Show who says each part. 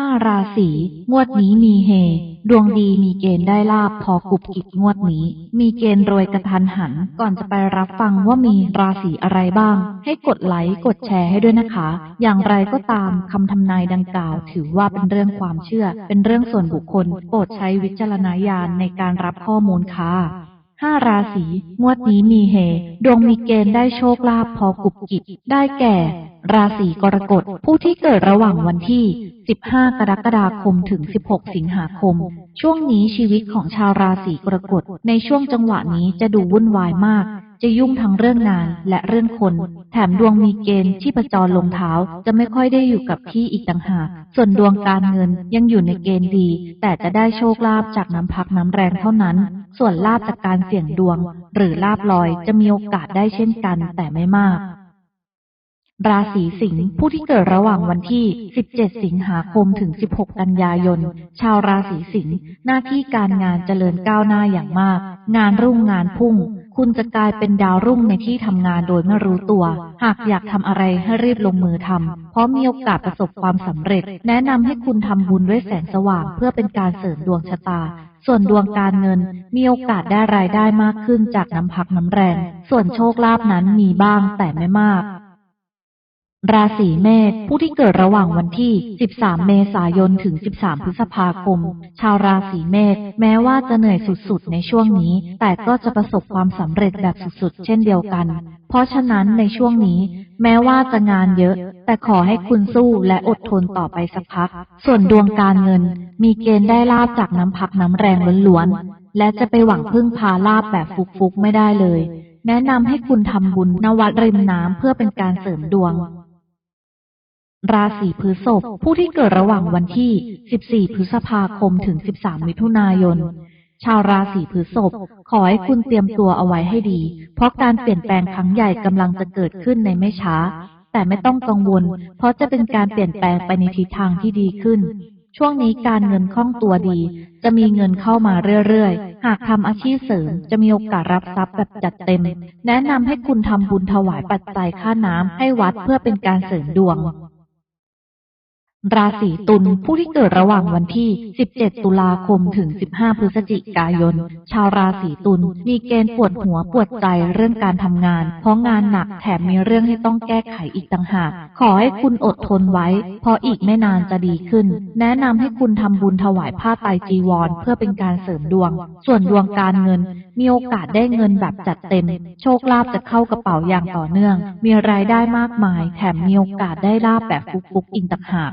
Speaker 1: ห้าราศีงวดนี้มีเฮ ดวงดีมีเกณฑ์ได้ลาบพอกุบกิบงวดนี้ มีเกณฑ์รวยกระทันหัน ก่อนจะไปรับฟังว่ามีราศีอะไรบ้าง ให้กดไลค์กดแชร์ให้ด้วยนะคะ อย่างไรก็ตามคำทำนายดังกล่าว ถือว่าเป็นเรื่องความเชื่อ เป็นเรื่องส่วนบุคคลโปรดใช้วิจารณญาณในการรับข้อมูลค่ะห้าราศีงวดนี้มีเฮ ดวงมีเกณฑ์ได้โชคลาภพอกุบกิบได้แก่ ราศีกรกฎผู้ที่เกิดระหว่างวันที่ 15 กรกฎาคมถึง 16 สิงหาคม ช่วงนี้ชีวิตของชาวราศีกรกฎในช่วงจังหวะนี้จะดูวุ่นวายมาก จะยุ่งทั้งเรื่องงานและเรื่องคน แถมดวงมีเกณฑ์ที่ประจรลงเท้าจะไม่ค่อยได้อยู่กับที่อีกต่างหาก ส่วนดวงการเงินยังอยู่ในเกณฑ์ดี แต่จะได้โชคลาภจากน้ำพักน้ำแรงเท่านั้น ส่วนลาภจากการเสี่ยงดวง หรือลาภลอยจะมีโอกาสได้เช่นกันแต่ไม่มาก ราศีสิงห์ผู้ที่เกิดระหว่างวันที่ 17 สิงหาคมถึง 16 กันยายน ชาวราศีสิงห์หน้าที่การงานเจริญก้าวหน้าอย่างมาก งานรุ่งงานพุ่ง คุณจะกลายเป็นดาวรุ่งในที่ทำงานโดยไม่รู้ตัว หากอยากทำอะไรให้รีบลงมือทำเพราะมีโอกาสประสบความสำเร็จ แนะนำให้คุณทำบุญด้วยแสงสว่าง เพื่อเป็นการเสริมดวงชะตาส่วนดวงการเงินมีโอกาสได้รายได้มากขึ้นจากน้ำพักน้ำแรง ส่วนโชคลาภนั้นมีบ้างแต่ไม่มาก ราศีเมษผู้ที่เกิดระหว่างวันที่ 13 เมษายน ถึง 13 พฤษภาคม ชาวราศีเมษแม้ว่าจะเหนื่อยสุดๆ ในช่วงนี้ แต่ก็จะประสบความสำเร็จแบบสุดๆ เช่นเดียวกัน เพราะฉะนั้นในช่วงนี้ แม้ว่าจะงานเยอะ แต่ขอให้คุณสู้และอดทนต่อไปสักพัก ส่วนดวงการเงิน มีเกณฑ์ได้ลาบจากน้ำพักน้ำแรงล้วนๆ และจะไปหวังพึ่งพาลาบแบบฟุกๆ ไม่ได้เลย แนะนำให้คุณทำบุญนวัดริมน้ำเพื่อเป็นการเสริมดวง ราศีพฤษภผู้ที่เกิดระหว่างวันที่ 14 พฤษภาคมถึง 13 มิถุนายน ชาวราศีพฤษภขอให้คุณเตรียมตัวเอาไว้ให้ดี เพราะการเปลี่ยนแปลงครั้งใหญ่กำลังจะเกิดขึ้นในไม่ช้า แต่ไม่ต้องกังวล เพราะจะเป็นการเปลี่ยนแปลงไปในทิศทางที่ดีขึ้น ช่วงนี้การเงินคล่องตัวดี จะมีเงินเข้ามาเรื่อยๆ หากทำอาชีพเสริมจะมีโอกาสรับทรัพย์แบบจัดเต็ม แนะนำให้คุณทำบุญถวายปัจจัยค่าน้ำให้วัดเพื่อเป็นการเสริมดวง ราศีตุลผู้ที่เกิดระหว่างวันที่ 17 ตุลาคมถึง 15 พฤศจิกายน ชาวราศีตุลมีเกณฑ์ปวดหัวปวดใจเรื่องการทำงาน เพราะงานหนักแถมมีเรื่องให้ต้องแก้ไขอีกต่างหาก ขอให้คุณอดทนไว้ เพราะอีกไม่นานจะดีขึ้น แนะนำให้คุณทำบุญถวายผ้าไตรจีวร เพื่อเป็นการเสริมดวง ส่วนดวงการเงิน มีโอกาสได้เงินแบบจัดเต็ม โชคลาภจะเข้ากระเป๋าอย่างต่อเนื่อง มีรายได้มากมาย แถมมีโอกาสได้ลาบแบบฟุกๆอีกต่างหาก